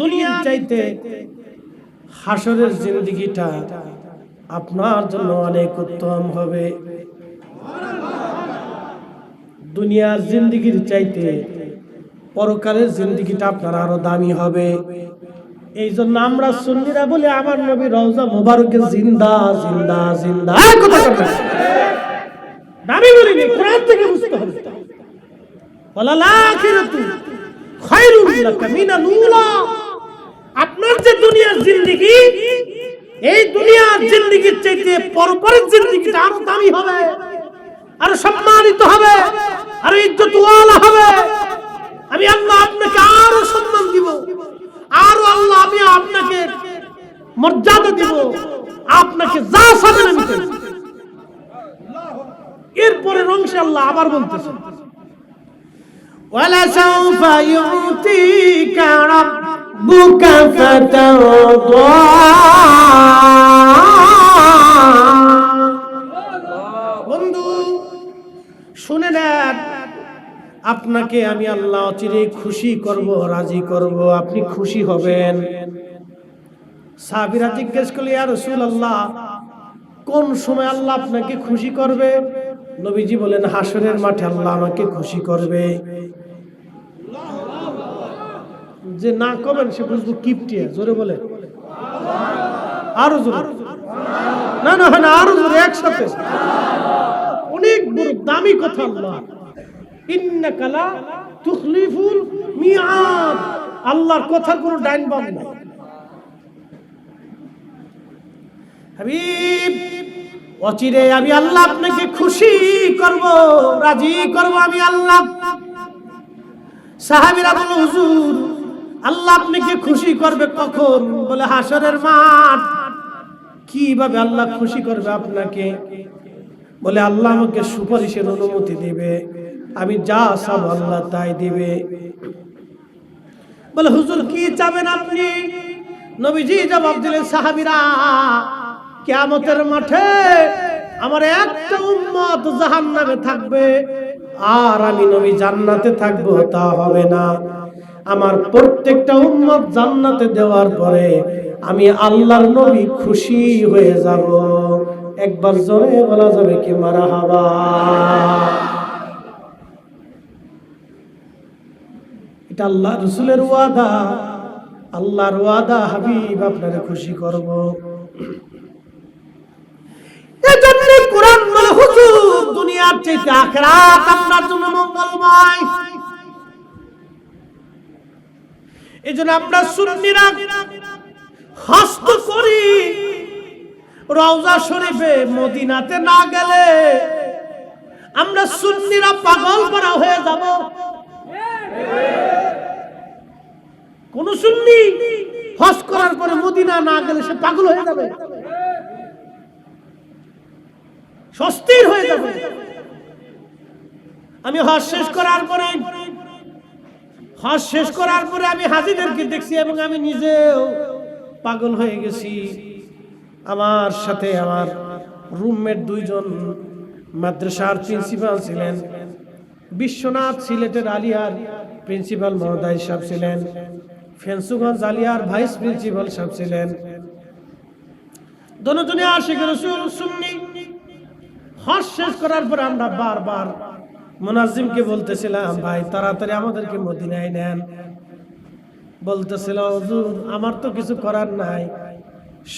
দুনিয়ার চাইতে হাসরের জিন্দগিটা আপনার জন্য অনেক উত্তম হবে। দুনিয়ার জিন্দগির চাইতে পরকালের জিন্দগিটা আপনার আরও দামি হবে। এই জন্য আমরা সুন্নিরা বলে আমার নবী রওজা মোবারকে জিন্দা জিন্দা জিন্দা। কথা কথা দামি বলিনি কোরআন থেকে বুঝতে হবে। ওয়ালাল আখিরাতু খায়রুল লাকা মিনাল উলা। আপনার যে দুনিয়ার জিন্দেগি, এই দুনিয়ার জিন্দেগির চাইতে পরপরের জিন্দেগিটা আরও দামি হবে, আরও সম্মানিত হবে, আরও ইজ্জতওয়ালা হবে আমি আল্লাহ আপনাকে আরও সম্মান দিব, আরও আল্লাহ আমি আপনাকে মর্যাদা দিব, আপনাকে যা সাবেন আমি। এরপরে অংশে আল্লাহ আবার বলতেছেন ولسوف يعطيك ربك فترضى বন্ধু শুনে নেন আপনাকে আমি আল্লাহ চিরে খুশি করব রাজি করব আপনি খুশি হবেন সাবিরা জিজ্ঞেস করলে আর রসুল আল্লাহ কোন সময় আল্লাহ আপনাকে খুশি করবে নবীজি বলেন, হাসরের মাঠে আল্লাহ আমাকে খুশি করবে। যে না করবেন সে বুঝব কিপটিয়া, জোরে বলে। আরও জোরে। না না না, আরও জোরে, একসাথে। অনেক দামি কথা আল্লাহ। ইন্নাকা লা তুখলিফুল মিআদ আল্লাহর কথার কোনো ডাইন বাম নাই। হাবিব! অচিরে আমি আল্লাহ আপনাকে খুশি করব, রাজি করব আমি আল্লাহ। সাহাবিরা বলে হুজুর, আল্লাহ আপনাকে খুশি করবে কখন? বলে হাসরের মাঠ। কীভাবে আল্লাহ খুশি করবে আপনাকে? বলে, আল্লাহ আমাকে সুপারিশের অনুমতি দিবে। আমি যা সব আল্লাহ তাই দিবে। বলে, হুজুর, কি চাবেন আপনি? নবীজি জবাব দিলেন, সাহাবিরা কিয়ামতের মাঠে আমার একটা উম্মত জাহান্নামে থাকবে, আর আমি নবী জান্নাতে থাকব, তা হবে না। আমার প্রত্যেকটা উম্মত জান্নাতে দেওয়ার পরে আমি আল্লাহর নবী খুশি হয়ে যাব। একবার জোরে বলা যাবে কি মারা হাবা এটা আল্লাহ রসুলের ওয়াদা। আল্লাহর ওয়াদা হাবিব আপনারে খুশি করব এজন্য কোরআন বলে হুজুর দুনিয়ার চাইতে আখিরাত আপনার জন্য মঙ্গলময় এজন্য আমরা সুন্নিরা হস্ত করি। রওজা শরীফে মদিনাতে না গেলে আমরা সুন্নিরা পাগল করা হয়ে যাব। কোন সুন্নি হজ করার পরে মদিনা না গেলে সে পাগল হয়ে যাবে। স্বস্তির হয়ে যাবে। আমি হজ শেষ করার পরে, হজ শেষ করার পরে আমি হাজিদেরকে দেখছি এবং আমি নিজেও পাগল হয়ে গেছি। আমার সাথে আমার রুমমেট দুইজন মাদ্রাসার প্রিন্সিপাল ছিলেন। বিশ্বনাথ সিলেটের আলিয়ার প্রিন্সিপাল মহোদয় সাহেব ছিলেন। ফেন্সুগঞ্জ আলিয়ার ভাইস প্রিন্সিপাল সাহেব ছিলেন। দনজনে আশিক রসুল সুন্নি হজ শেষ করার পর আমরা বারবার মোনাজিমকে বলতেছিলাম, ভাই, তাড়াতাড়ি আমাদেরকে মদিনায় নেন। বলতেছিল, হুজুর, আমার তো কিছু করার নাই।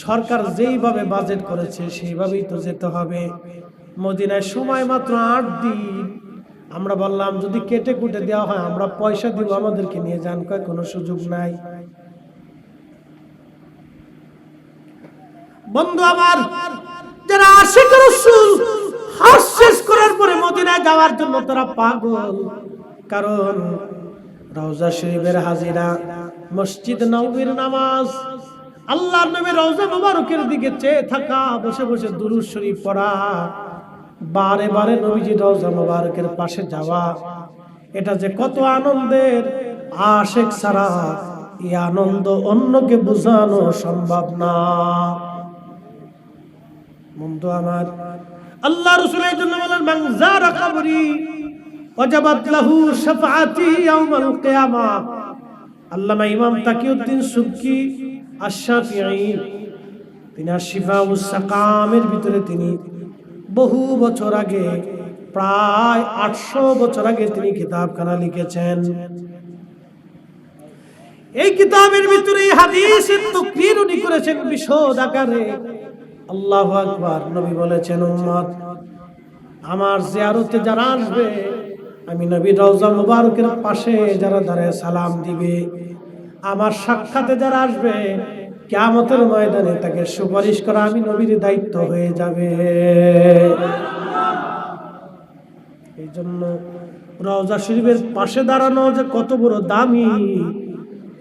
সরকার যেইভাবে বাজেট করেছে, সেইভাবেই তো যেতে হবে। মদিনায় সময় মাত্র আট দিন। আমরা বললাম, যদি কেটে কুটে দেওয়া হয়, আমরা পয়সা দিব, আমাদেরকে নিয়ে যান। কয়, কোনো সুযোগ নাই। বন্ধু আমার, যারা আশিক রসুল শেষ করার পরে মদিনায় যাওয়ার জন্য তারা পাগল। কারণ রওজা শরীফের হাজিরা, মসজিদ নবীর নামাজ, আল্লাহ নবী রওজা মুবারকের দিকে চেয়ে থাকা, বসে বসে দুরুদ শরীফ পড়া, বারে বারে নবীজি রওজা মুবারকের পাশে যাওয়া, এটা যে কত আনন্দের, আশেক সারা এই আনন্দ অন্যকে বোঝানো সম্ভব না। বন্ধু আমার আল্লাহ রসুলের জন্য বলেন তিনি সাকামের ভিতরে তিনি বহু বছর আগে, প্রায় আটশো বছর আগে তিনি কিতাবখানা লিখেছেন। এই কিতাবের ভিতরে উনি করেছেন বিশদ আকারে। আল্লাহু আকবার, নবী বলেছেন, উম্মত, আমার জিয়ারতে যারা আসবে, আমি নবী রওজা মুবারকের পাশে যারা দাঁড়ায় সালাম দিবে। আমার সাক্ষাতে যারা আসবে, কিয়ামতের ময়দানে তাকে সুপারিশ করা আমি নবীর দায়িত্ব হয়ে যাবে। এই জন্য রওজা শরীফের পাশে দাঁড়ানো যে কত বড় দামি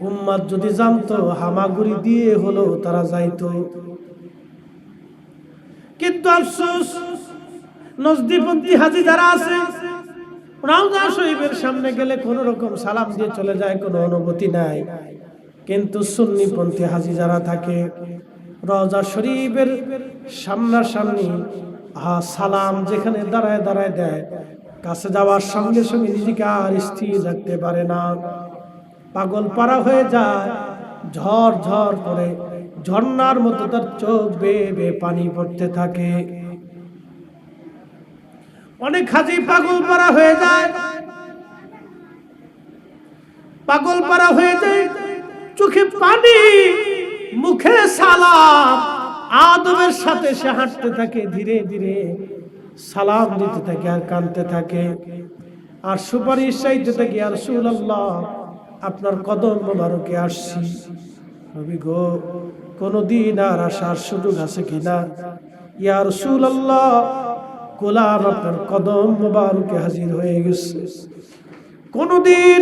উম্মাদ যদি জানতো, হামাগুড়ি দিয়ে হলো তারা যাইতো। কিন্তু আফসোস নজদিপন্থী হাজি যারা আছে রওজা শরীফের সামনে গেলে কোন রকম সালাম দিয়ে চলে যায়, কোনো অনুভূতি নাই। কিন্তু সুন্নিপন্থী হাজি যারা থাকে রওজা শরীফের সামনাসামনি সালাম যেখানে দাঁড়ায় দাঁড়ায় দেয়, কাছে যাওয়ার সঙ্গে সঙ্গে নিজেকে আর স্থির রাখতে পারে না। পাগল পারা হয়ে যায়, ঝড় ঝড় করে ঝর্ণার মতো তার চোখ বেয়ে বেয়ে পানি পড়তে থাকে। অনেক হাজি পাগল পারা হয়ে যায়। পাগল পারা হয়ে যায়, চোখে পানি, মুখে সালাম। আদবের সাথে সে হাঁটতে থাকে, ধীরে ধীরে সালাম দিতে থাকে আর কানতে থাকে। আর সুপারিশ চাইতে থাকে আর সুল্লাহ আপনার কদম মোবারকে আসছি। গো কোনদিন আর আসার সুযোগ আছে কিনা? ইয়া রাসূলুল্লাহ, গোলাম আপনার কদম মোবারকে হাজির হয়ে গেছে। কোনদিন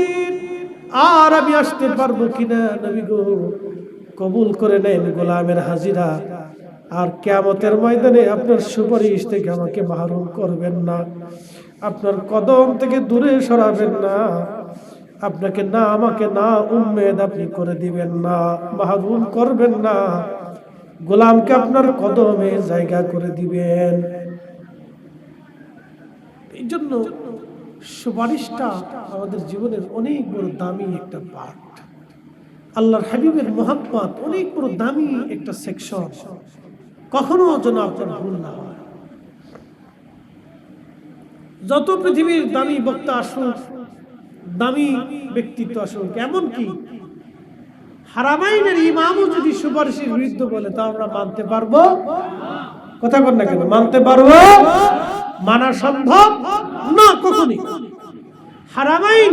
আর আমি আসতে পারব কিনা নবী গো? কবুল করে নেন গোলামের হাজিরা। আর কেয়ামতের ময়দানে আপনার সুপারিশ থেকে আমাকে মাহরুম করবেন না। আপনার কদম থেকে দূরে সরাবেন না। আপনাকে না, আমাকে না, উম্মেদ আপনি করে দিবেন না মাহরুম করবেন না। গোলামকে আপনার কদমে জায়গা করে দিবেন। এই জন্য সুপারিশটা আমাদের জীবনের অনেক বড় দামি একটা পার্ট আল্লাহর হাবিবের মোহাম্মত অনেক বড় দামি একটা সেকশন কখনো যেন আপনার ভুল না হয়। যত পৃথিবীর দামি বক্তা আসুক দামি ব্যক্তিত্ব আসুক এমনকি হারামাইনের ইমামও যদি সুপারিশের বিরুদ্ধে বলে, তা আমরা মানতে পারব? কথা বল না কেন? মানতে পারব? মানা সম্ভব? না, কখনই। হারামাইন,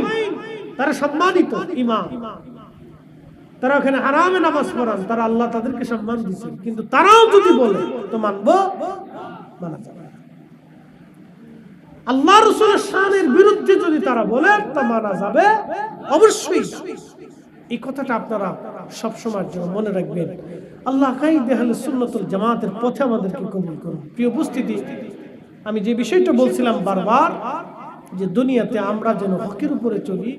তারা সম্মানিত ইমাম। তারা ওখানে হারামে নামাজ পড়ান, তারা আল্লাহ তাদেরকে সম্মান দিচ্ছেন কিন্তু তারাও যদি বলে, তো মানবো? মানা যাবে। আল্লাহ রসুলের শানের বিরুদ্ধে যদি তারা বলে তা মানা যাবে। অবশ্যই। এই কথাটা আপনারা সবসময়ের জন্য মনে রাখবেন। আল্লাহ কাই দেহালে সুন্নতুল জামাতের পথে আমাদেরকে কবুল করুন। প্রিয় উপস্থিতি, আমি যে বিষয়টা বলছিলাম বারবার, যে দুনিয়াতে আমরা যেন হকের উপরে চলি,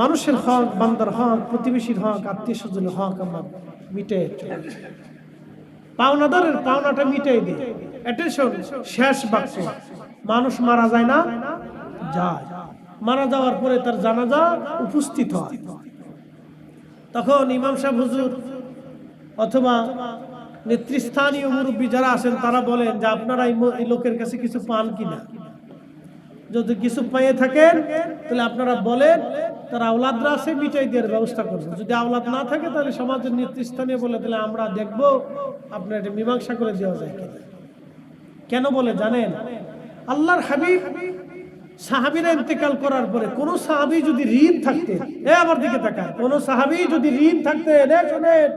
মানুষের হক, বান্দার হক, প্রতিবেশীর হক আত্মীয় স্বজনের হক আমরা মিটে। পাওনাদারের পাওনাটা মিটাই দিই। অ্যাটেনশন শেষ বাক্য মানুষ মারা যায় না? যায়। মারা যাওয়ার পরে তার জানাজা উপস্থিত হয়। তখন ইমাম সাহেব হুজুর অথবা নেতৃস্থানীয় মুরব্বী যারা আছেন, তারা বলেন যে আপনারা এই লোকের কাছে কিছু পান কিনা? যদি কিছু পেয়ে থাকেন, তাহলে আপনারা বলেন তার আওলাদরা আছে, মিটাই দেওয়ার ব্যবস্থা করবেন যদি আওলাদ না থাকে, তাহলে সমাজের নেতৃস্থানীয় বলে, তাহলে আমরা দেখব আপনার এটা মীমাংসা করে দেওয়া যায় কিনা? কেন বলে জানেন? আল্লাহর হাবিব, সাহাবিরা ইন্তেকাল করার পরে কোন সাহাবি যদি ঋণ থাকতে, এ আমার দিকে তাকায় কোন সাহাবি যদি ঋণ শোনেন,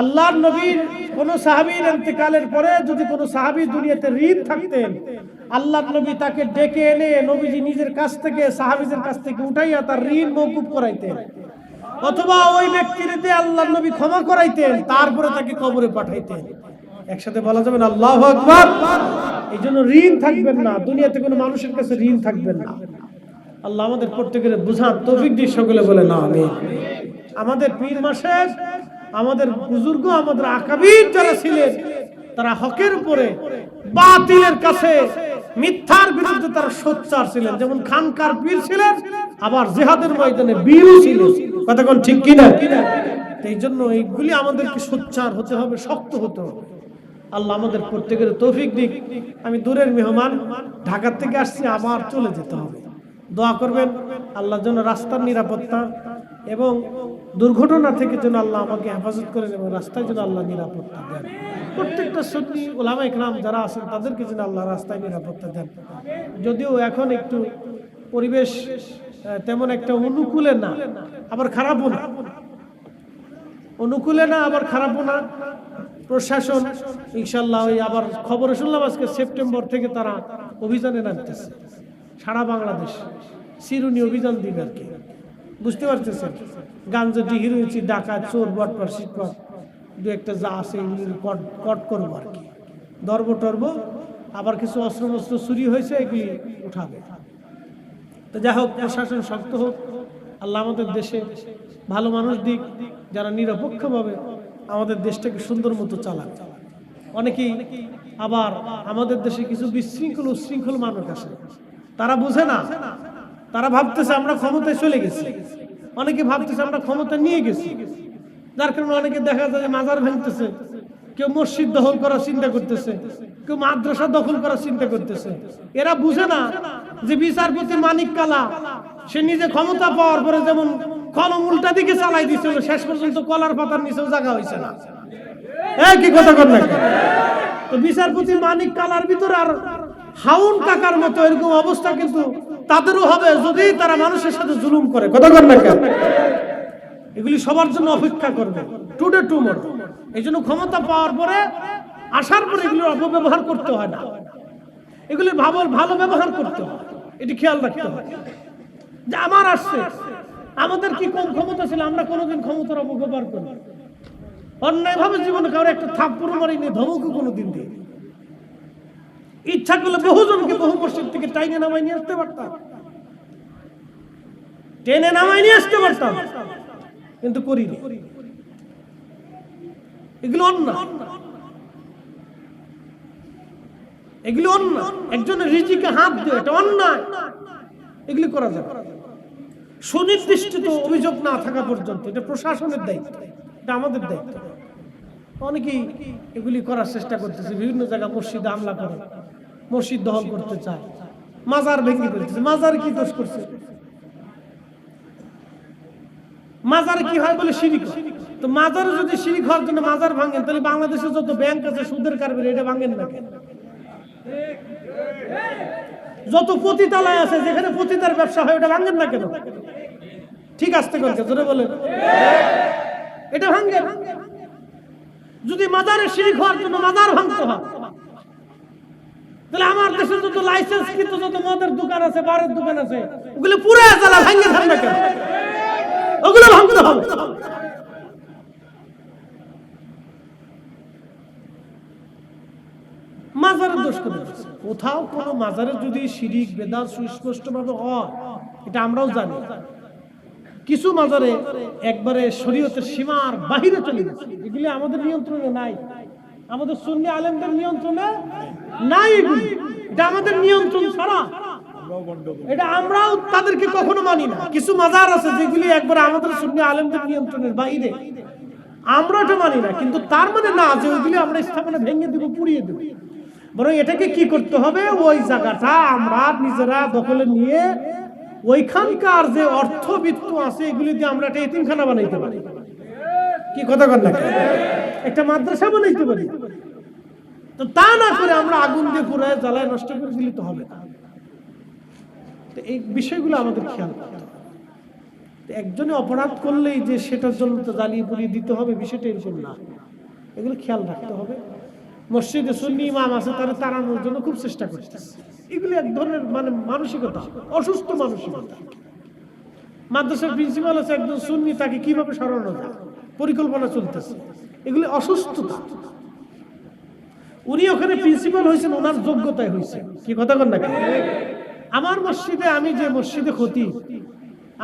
আল্লাহর নবীর কোন সাহাবীর ইন্তেকালের পরে যদি কোন সাহাবী দুনিয়াতে ঋণ থাকতেন, আল্লাহর নবী তাকে ডেকে এনে নবীজি নিজের কাছ থেকে, সাহাবীদের কাছ থেকে উঠাইয়া তার ঋণ মৌকুব করাইতেন। অথবা ওই ব্যক্তির দিয়ে আল্লাহর নবী ক্ষমা করাইতেন, তারপরে তাকে কবরে পাঠাইতেন। একসাথে বলা যাবে না, আল্লাহ আকবার। এই জন্য ঋণ থাকবেন না। দুনিয়াতে কোনো মানুষের কাছে ঋণ থাকবেন না। আল্লাহ আমাদের প্রত্যেকের বুঝার তৌফিক দিয়ে সকলে বলে না আমি আমাদের পীর মাসের, আমাদের বুজুর্গ, আমাদের আকাবির যারা ছিলেন, তারা হকের উপরে বাতিলের কাছে মিথ্যার বিরুদ্ধে তারা সোচ্চার ছিলেন। যেমন খানকার পীর ছিলেন, আবার জেহাদের ময়দানে বীরও ছিলেন। কথা ঠিক কিনা? এই জন্য এইগুলি আমাদেরকে সোচ্চার হতে হবে, শক্ত হতে হবে। আল্লাহ আমাদের প্রত্যেকের তৌফিক দিক। আমি দূরের মেহমান, ঢাকার থেকে আসছি, আবার চলে যেতে হবে। দোয়া করবেন, আল্লাহর জন্য রাস্তার নিরাপত্তা এবং দুর্ঘটনা থেকে যেন আল্লাহ আমাকে হেফাজত করেন এবং রাস্তায় যেন আল্লাহ নিরাপত্তা দেন। প্রত্যেকটা সত্যি ওলামা ইকরাম যারা আছেন, তাদেরকে যেন আল্লাহ রাস্তায় নিরাপত্তা দেন। যদিও এখন একটু পরিবেশ তেমন একটা অনুকূলে না, আবার খারাপও না। অনুকূলে না, আবার খারাপও না। প্রশাসন ইনশাল্লাহ ওই আবার খবরে শুনলাম আজকে সেপ্টেম্বর থেকে তারা অভিযানে নামতেছে। সারা বাংলাদেশ চিরুনি অভিযান দিবে আর কি। বুঝতে পারতেছেন? গাঞ্জটি হিরোইনছি ডাকাত, চোর, বটপট, সিটপট, দু একটা যা আছে কট কট করব আর কি। ধরব, টর্ব, আবার কিছু অস্ত্র মস্ত্র চুরি হয়েছে এগুলি উঠাবে। তো যাই হোক, প্রশাসন শক্ত হোক, আল্লাহ আমাদের দেশে ভালো মানুষ দিক, যারা নিরপেক্ষভাবে আমাদের দেশটাকে সুন্দর মতো চালায়। অনেকেই আবার আমাদের দেশে কিছু বিশৃঙ্খল উশৃঙ্খল মানুষ আসে। তারা বুঝে না। তারা ভাবতেছে আমরা ক্ষমতায় চলে গেছি। অনেকে ভাবতেছে আমরা ক্ষমতা নিয়ে গেছি। যার কারণে অনেকে দেখা যায় মাজার ভাঙতেছে। কেউ মসজিদ দখল করার চিন্তা করতেছে। কেউ মাদ্রাসা দখল করার চিন্তা করতেছে। এরা বুঝে না যে বিচারপতি মানিক কালা, সে নিজে ক্ষমতা পাওয়ার পরে যেমন কলম উল্টা দিকে চালাই দিছিল শেষ পর্যন্ত কলার পাতার নিচেও জায়গা হয়েছে না। কি কথা কর তো বিচারপতি মানিক কালার ভিতরে আর হাউন কাকার মতো এরকম অবস্থা কিন্তু তাদেরও হবে যদি তারা মানুষের সাথে জুলুম করে। কথা কর না এগুলি সবার জন্য অপেক্ষা করবে। Today tomorrow. এই জন্য ক্ষমতা পাওয়ার পরে, আসার পরে এগুলির অপব্যবহার করতে হয় না। এগুলির ভালো ভালো ব্যবহার করতে হয়। এটি খেয়াল রাখতে হয়। যে আমার আসছে। আমাদের কি কম ক্ষমতা ছিল? আমরা কোনোদিন ক্ষমতার অপব্যবহার করি অন্যায়ভাবে জীবনে কারও একটা থাপ্পড় মারিনি ধমকও কোনোদিন দিই ইচ্ছা করলে বহুজনকে বহু মসজিদ থেকে টাইনে নামাই নিয়ে আসতে পারতাম। টেনে নামাই নিয়ে আসতে পারতাম। কিন্তু করিনি এগুলো অন্যায়। এগুলো অন্যায়। একজনের রিজিকে হাত দিয়ে এটা অন্যায়। এগুলি করা যাবে সুনির্দিষ্ট অভিযোগ না থাকা পর্যন্ত, এটা প্রশাসনের দায়িত্ব, এটা আমাদের দায়িত্ব। অনেকেই এগুলি করার চেষ্টা করতেছে, বিভিন্ন জায়গায় মসজিদে হামলা করে, মসজিদ দখল করতে চায়, মাজার ভেঙে ফেলতেছে, মাজার কি দোষ করছে? মাজার কি হয় বলে হয়। তো মাজার যদি শিরিক হওয়ার জন্য মাজার ভাঙেন, তাহলে বাংলাদেশে যত ব্যাংক আছে, সুদের কারবার, এটা ভাঙেন না যত পতিতালয় আছে, যেখানে পতিতার ব্যবসা হয়, ওটা ভাঙেন না কেন? ঠিক আসতে করছে জোরে বলে এটা ভাঙে। যদি মাজারে শিরিক হওয়ার জন্য মাজার ভাঙতে হয়, তাহলে আমার দেশে যত লাইসেন্স কিন্তু যত মদের দোকান আছে, বারের দোকান আছে, ওগুলো পুরো জ্বালা ভাঙে ধান না কেন? ওগুলো ভাঙতে হবে। মাজারের দোষ করে কোথাও কোনো মাজারে যদি শিরিক, বেদাত সুস্পষ্ট ভাবে হয়, এটা আমরাও জানি। কিছু মাজারে একবারে শরীয়তের সীমার বাহিরে চলে গেছে। এগুলি আমাদের নিয়ন্ত্রণে নাই। আমাদের সুন্নি আলেমদের নিয়ন্ত্রণে নাই এগুলি। এটা আমাদের নিয়ন্ত্রণ ছাড়া। এটা আমরাও তাদেরকে কখনো মানি না। কিছু মাজার আছে যেগুলি একবার আমাদের সুন্নি আলেমদের নিয়ন্ত্রণের বাইরে আমরা এটা মানি না। কিন্তু তার মানে না যে ওইগুলি আমরা স্থাপনা ভেঙে দেবো, পুড়িয়ে দেবো। বরং এটাকে কি করতে হবে? ওই জায়গাটা আমরা নিজেরা দখলে নিয়ে ওইখানকার যে অর্থবিত্ত আছে, এগুলি দিয়ে আমরা একটা এতিমখানা বানাইতে পারি। কি কথা কর না একটা মাদ্রাসা বানাইতে পারি। তো তা না করে আমরা আগুন দিয়ে পুরায় জ্বালায় নষ্ট করে দিলে তো হবে তো এই বিষয়গুলো আমাদের খেয়াল একজনে অপরাধ করলেই যে সেটার জন্য তো জ্বালিয়ে পুড়িয়ে দিতে হবে, বিষয়টা এরকম না। এগুলো খেয়াল রাখতে হবে। মসজিদে সুন্নি ইমাম আছে, তারা তাড়ানোর জন্য খুব চেষ্টা করতেছে এগুলি এক ধরনের মানে মানসিকতা, অসুস্থ মানসিকতা। মাদ্রাসার প্রিন্সিপাল আছে একজন সুন্নি, তাকে কীভাবে সরানো যায়, পরিকল্পনা চলতেছে। এগুলি অসুস্থতা। উনি ওখানে প্রিন্সিপাল হয়েছেন, ওনার যোগ্যতায় হয়েছে। কি কথা কন না? আমার মসজিদে আমি যে মসজিদে ক্ষতি,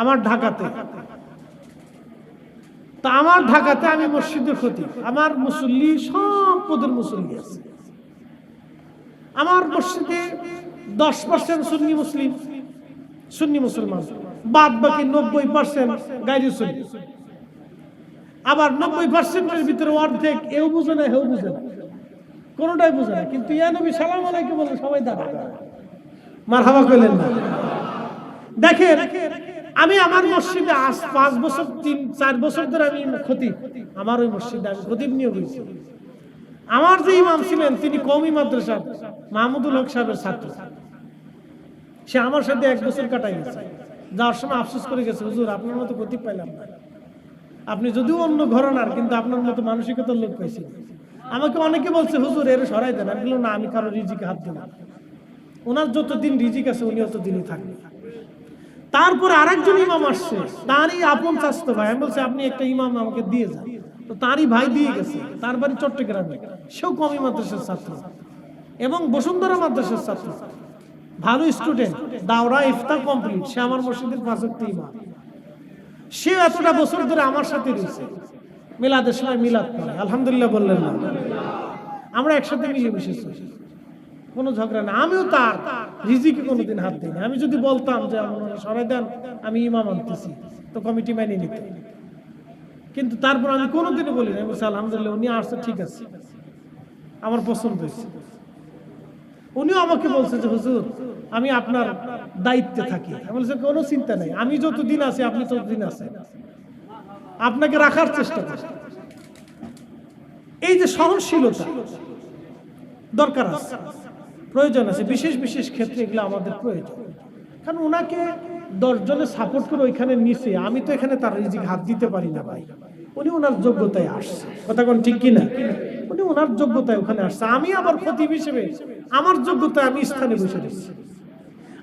আমার ঢাকাতে তা আমার ঢাকাতে আমি মসজিদে ক্ষতি। আমার মুসল্লি, সব পদের মুসল্লি আছে। আমার মসজিদে দশ পার্সেন্ট সুন্নি মুসলিম, সুন্নি মুসলমান। বাদ বাকি নব্বই পার্সেন্ট গাইরি সুন্নি। আবার নব্বই পার্সেন্টের ভিতরে অর্ধেক এও বুঝে না, হেও বুঝে না। কোনোটাই বুঝে না। কিন্তু ইয়া নবী সালাম আলাইকুম বলে সবাই দাঁড়া মার হাওয়া করলেন না। দেখেন আমি আমার মসজিদে আজ পাঁচ বছর, তিন, চার বছর ধরে আমি খতিব আমার ওই মসজিদে আমি খতিব নিয়োগ হয়েছি। আমার যে ইমাম ছিলেন, তিনি কমই মাদ্রাসা, মাহমুদুল হক সাহেবের ছাত্র। সে আমার সাথে এক বছর কাটাই গেছে। যাওয়ার সময় আফসোস করে গেছে, হুজুর, আপনার মতো খতিব পাইলাম না। আপনি যদিও অন্য ঘরনার, কিন্তু আপনার মতো মানসিকতার লোক পাইছি। আমাকে অনেকে বলছে, হুজুর, এর সরাই দেন। আমি বললাম, না, আমি কারও রিজিকে হাত দিলাম ওনার যতদিন রিজিক আছে, উনি ততদিনই থাকবে। তারপরে আরেকজন ইমাম আসছে। তারই আপন স্বাস্থ্য ভাই। আমি বলছি, আপনি একটা ইমাম আমাকে দিয়ে যান। তো তারই ভাই দিয়ে গেছে। তার বাড়ি চট্টগ্রামে। সেও কমি মাদ্রাসার ছাত্র। এবং বসুন্ধরা মাদ্রাসার ছাত্র। ভালো স্টুডেন্ট। দাওরা ইফতার কমপ্লিট। সে আমার মসজিদের পাঁচক্তি ইমাম। সে এতটা বছর ধরে আমার সাথে রয়েছে। মিলাদের সময় মিলাদ আলহামদুলিল্লাহ বললেন না। আমরা একসাথে মিলেমিশে কোনো ঝগড়া না। আমিও তার রিজিকে কোনোদিন হাত দিই না আমি যদি বলতাম যে সরাই দেন, আমি ইমাম আনতেছি। তো কমিটি মেনে নিত। কিন্তু তারপর আমি কোনোদিনও বলি না বলছি, আলহামদুলিল্লাহ, উনি আসছে, ঠিক আছে। আমার পছন্দ হয়েছে। উনিও আমাকে বলছে যে, হুজুর, আমি আপনার দায়িত্বে থাকি। আমি বলছি, কোনো চিন্তা নেই। আমি যতদিন আছি, আপনি ততদিন আছেন। আপনাকে রাখার চেষ্টা করি এই যে সহনশীলতা দরকার আছে। প্রয়োজন আছে, বিশেষ বিশেষ ক্ষেত্রে এগুলো আমাদের প্রয়োজন। কারণ ওনাকে দশজনে সাপোর্ট করে ওইখানে নিচে আমি তো এখানে তার রিজিক হাত দিতে পারি না ভাই। উনি ওনার যোগ্যতায় আসছে। কথা কোন ঠিক কিনা? উনি ওনার যোগ্যতায় ওখানে আসছে। আমি আবার খতিব হিসেবে, আমার যোগ্যতায় আমি স্থানে বসে রয়েছি।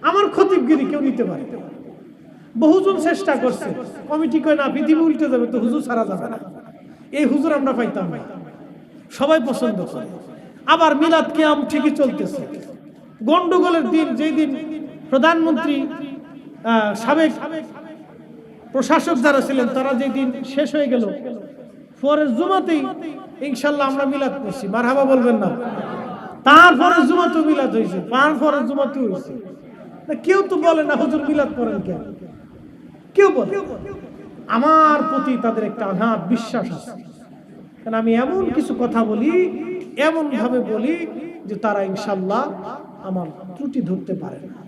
আমার খতিবগিরি কেউ নিতে পারে বহুজন চেষ্টা করছে। কমিটি কয়, না পৃথিবী উল্টে যাবে তো হুজুর সারা যাবে না। এই হুজুর আমরা পাইতাম সবাই পছন্দ করে। আবার মিলাদ কিয়াম ঠিকই চলতেছে। গন্ডগোলের দিন, যেই দিন প্রধানমন্ত্রী সাবেক প্রশাসক যারা ছিলেন, তারা যেই দিন শেষ হয়ে গেল, পরের জুমাতেই ইনশাল্লাহ আমরা মিলাদ করছি। মারহাবা বলবেন না। তারপরে জুমাতে মিলাদ হয়েছে তারপরে জুমাতে হয়েছে। কেউ তো বলে না, হুজুর মিলাদ করেন কেন? কেউ বলে আমার প্রতি তাদের একটা আঘাত, বিশ্বাস আছে। আমি এমন কিছু কথা বলি এমন ভাবে বলি যে তারা ইনশাল্লাহ আমার ত্রুটি ধরতে পারে না।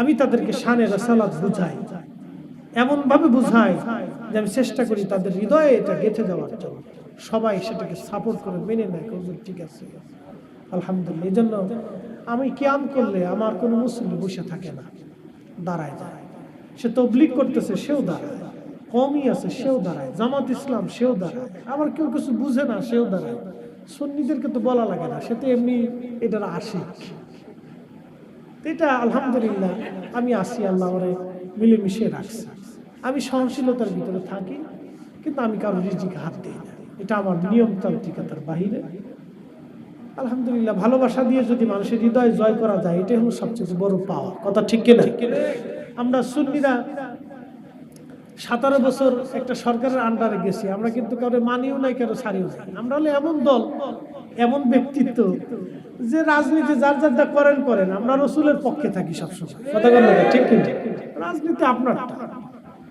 আমি তাদেরকে শানে রসালাত বুঝাই। এমন ভাবে বুঝাই যে আমি চেষ্টা করি তাদের হৃদয়ে এটা গেঁথে দেওয়ার জন্য। সবাই সেটাকে সাপোর্ট করে মেনে নেয় হুজুর ঠিক আছে। আলহামদুলিল্লাহ, এই জন্য আমি কিয়াম করলে আমার কোনো মুসলিম বসে থাকে না, দাঁড়ায় যায়। সে তবলিক করতেছে, সেও দাঁড়ায়। কমই আছে, সেও দাঁড়ায়। জামাত ইসলাম, সেও দাঁড়ায়। আবার কেউ কিছু বুঝে না, সেও দাঁড়ায়। সুন্নিদেরকে তো বলা লাগে না, সে তো এমনি এটার আশিক। এটা আলহামদুলিল্লাহ, আমি আসি আল্লাহ আমারে মিলেমিশে রাখছি। আমি সহনশীলতার ভিতরে থাকি, কিন্তু আমি কারও রিজিকে হাত দিই না। এটা আমার নিয়মতান্ত্রিকতার বাহিরে। আলহামদুলিল্লাহ, ভালোবাসা দিয়ে যদি মানুষের হৃদয় জয় করা যায়, এটাই হলো সবচেয়ে বড় পাওয়া। কথা ঠিক কিনা? আমরা সুন্নিরা সতেরো বছর একটা সরকারের আন্ডারে গেছি। আমরা কিন্তু কারও মানিও নাই, কারও ছাড়িও নাই। আমরা হলো এমন দল, এমন ব্যক্তিত্ব যে রাজনীতি যার যারটা করেন করেন। আমরা রসুলের পক্ষে থাকি সবসময়। ঠিক কিন্তু রাজনীতি আপনার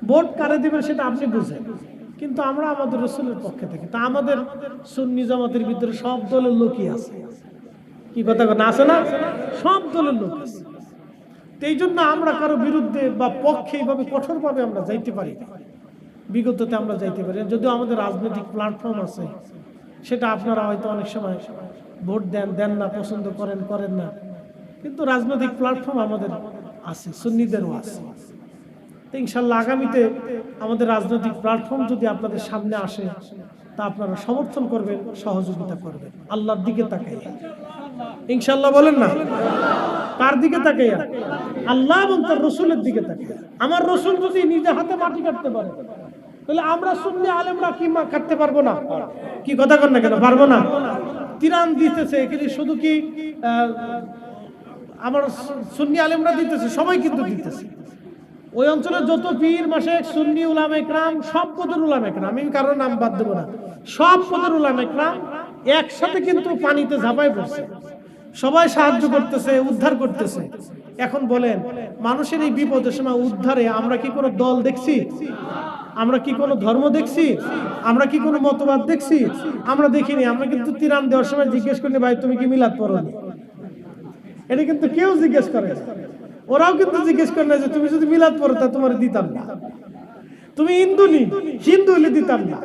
ভোট কারে দেবেন সেটা আপনি বুঝেন। কিন্তু আমরা আমাদের রসুলের পক্ষে থাকি। তা আমাদের সুন্নি জামাতের ভিতরে সব দলের লোকই আছে। কি কথা না আছে না? সব দলের লোক আছে। এই জন্য আমরা কারও বিরুদ্ধে বা পক্ষে এইভাবে কঠোরভাবে আমরা যাইতে পারি বিগততে আমরা যাইতে পারি যদিও আমাদের রাজনৈতিক প্ল্যাটফর্ম আছে, সেটা আপনারা হয়তো অনেক সময় ভোট দেন দেন না, পছন্দ করেন করেন না। কিন্তু রাজনৈতিক প্ল্যাটফর্ম আমাদের আছে, সুন্নিদেরও আছে। ইনশাল্লাহ আগামীতে আমাদের রাজনৈতিক প্ল্যাটফর্ম যদি আপনাদের সামনে আসে, তা আপনারা সমর্থন করবেন, সহযোগিতা করবেন। আল্লাহর দিকে তাকাই ইনশাল্লাহ বলেন না? কার দিকে তাকাইয়া? আল্লাহ এবং তার রসুলের দিকে তাকাইয়া। আমার রসুল যদি নিজে হাতে মাটি কাটতে পারে, তাহলে আমরা শুনলে আলেমরা কি মা কাটতে পারব না? কি কথা কর না কেন? পারব না। তিরান দিতেছে, এখানে শুধু কি আমার সুন্নি আলেমরা দিতেছে, সবাই কিন্তু দিতেছে। ওই অঞ্চলের যত পীর মাসে সুন্নি, উলাম একরাম সব পদের উলাম একরাম আমি কারোর নাম বাদ দেবো না। সব পদের উলাম একরাম একসাথে কিন্তু পানিতে ঝাঁপাই পড়ছে। সবাই সাহায্য করতেছে, উদ্ধার করতেছে। এখন বলেন, মানুষের এই বিপদের সময় উদ্ধারে আমরা কি কোনো দল দেখছি? আমরা কি কোনো ধর্ম দেখছি? আমরা কি কোনো মতবাদ দেখছি? আমরা দেখিনি। আমরা কিন্তু তিরান দেওয়ার সময় জিজ্ঞেস করিনি ভাই, তুমি কি মিলাদ পড়ো এটা কিন্তু কেউ জিজ্ঞেস করে। ওরাও কিন্তু জিজ্ঞেস করে না যে তুমি যদি মিলাদ পড়ো, তা তোমার দিতাম না। তুমি হিন্দু নি হিন্দু হলে দিতাম না।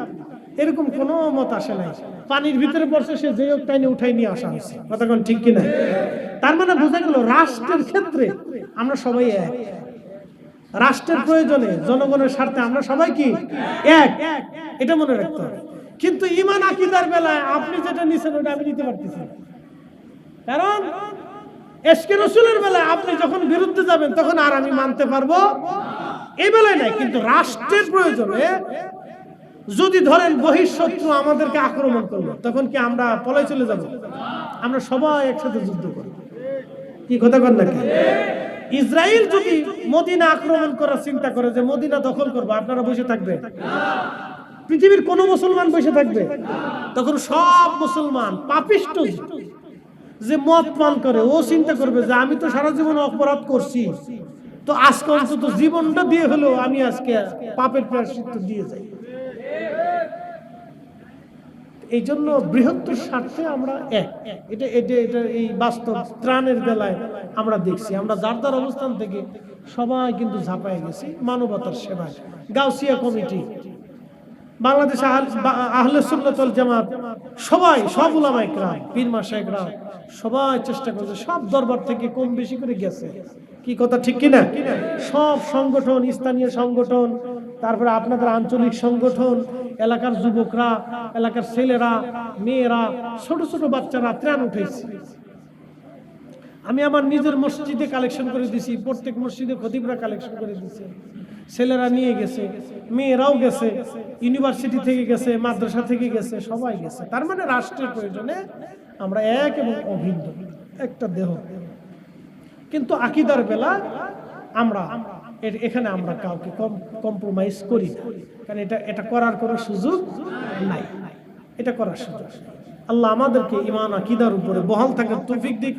এরকম কোনো মত আসে নাই। পানির ভিতরে পড়ছে সে যে হোক টাইনে উঠাই নিয়ে আসা হয়েছে। কথা ঠিক কিনা? তার মানে বোঝা গেল, রাষ্ট্রের ক্ষেত্রে আমরা সবাই এক। রাষ্ট্রের প্রয়োজনে জনগণের স্বার্থে আমরা সবাই কি? এক। এটা মনে রাখতে হবে। কিন্তু ইমান আকিদার বেলায় আপনি যেটা নিছেন, ওটা আমি নিতে পারতেছি। কারণ এসকে রসুলের বেলায় আপনি যখন বিরুদ্ধে যাবেন, তখন আর আমি মানতে পারব? এই বেলায় নাই, কিন্তু রাষ্ট্রের প্রয়োজনে যদি ধরেন বহিঃশত্রু আমাদেরকে আক্রমণ করল, তখন কি আমরা পলাই চলে যাব? আমরা সবাই একসাথে যুদ্ধ করব কি কথা কর নাকি? ইসরায়েল যদি মদিনা আক্রমণ করার চিন্তা করে যে মদিনা দখল করব, আপনারা বসে থাকবে পৃথিবীর কোন মুসলমান বসে থাকবে? তখন সব মুসলমান পাপিষ্ট। যে মত পান করে, ও চিন্তা করবে যে আমি তো সারা জীবন অপরাধ করছি। তো আজকে অন্তত জীবনটা দিয়ে হলেও আমি আজকে পাপের প্রায়শ্চিত্ত দিয়ে যাই। এই জন্য বৃহত্তর স্বার্থে আমরা এক। এটা এটা এটা এই বাস্তব ত্রাণের বেলায় আমরা দেখছি। আমরা যার যার অবস্থান থেকে সবাই কিন্তু ঝাঁপায় গেছি, মানবতার সেবায়। গাউসিয়া কমিটি বাংলাদেশ আহল- সুন্নতল জামাত, সবাই, সব উলামা একরাম পীর মাশায়েকরাম সবাই চেষ্টা করছে, সব দরবার থেকে কম বেশি করে গেছে। কি কথা ঠিক কিনা? সব সংগঠন, স্থানীয় সংগঠন, তারপরে আপনাদের আঞ্চলিক সংগঠন, এলাকার যুবকরা, এলাকার ছেলেরা, মেয়েরা, ছোট ছোট বাচ্চারা ত্রাণ উঠেছে আমি আমার নিজের মসজিদে কালেকশন করে দিছি, প্রত্যেক মসজিদে খতিবরা কালেকশন করে দিছে। ছেলেরা নিয়ে গেছে, মেয়েরাও গেছে ইউনিভার্সিটি থেকে গেছে, মাদ্রাসা থেকে গেছে, সবাই গেছে। তার মানে রাষ্ট্রের প্রয়োজনে আমরা এক এবং অভিন্ন, একটা দেহ। কিন্তু আকিদার বেলা আমরা এখানে আমরা কাউকে কম্প্রোমাইজ করি কারণ এটা এটা করার কোনো সুযোগ নাই। এটা করার সুযোগ। আল্লাহ আমাদেরকে ইমান, আকিদার উপরে বহাল থাকার তৌফিক দিক।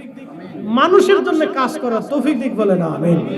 মানুষের জন্য কাজ করার তৌফিক দিক বলে না আমিন।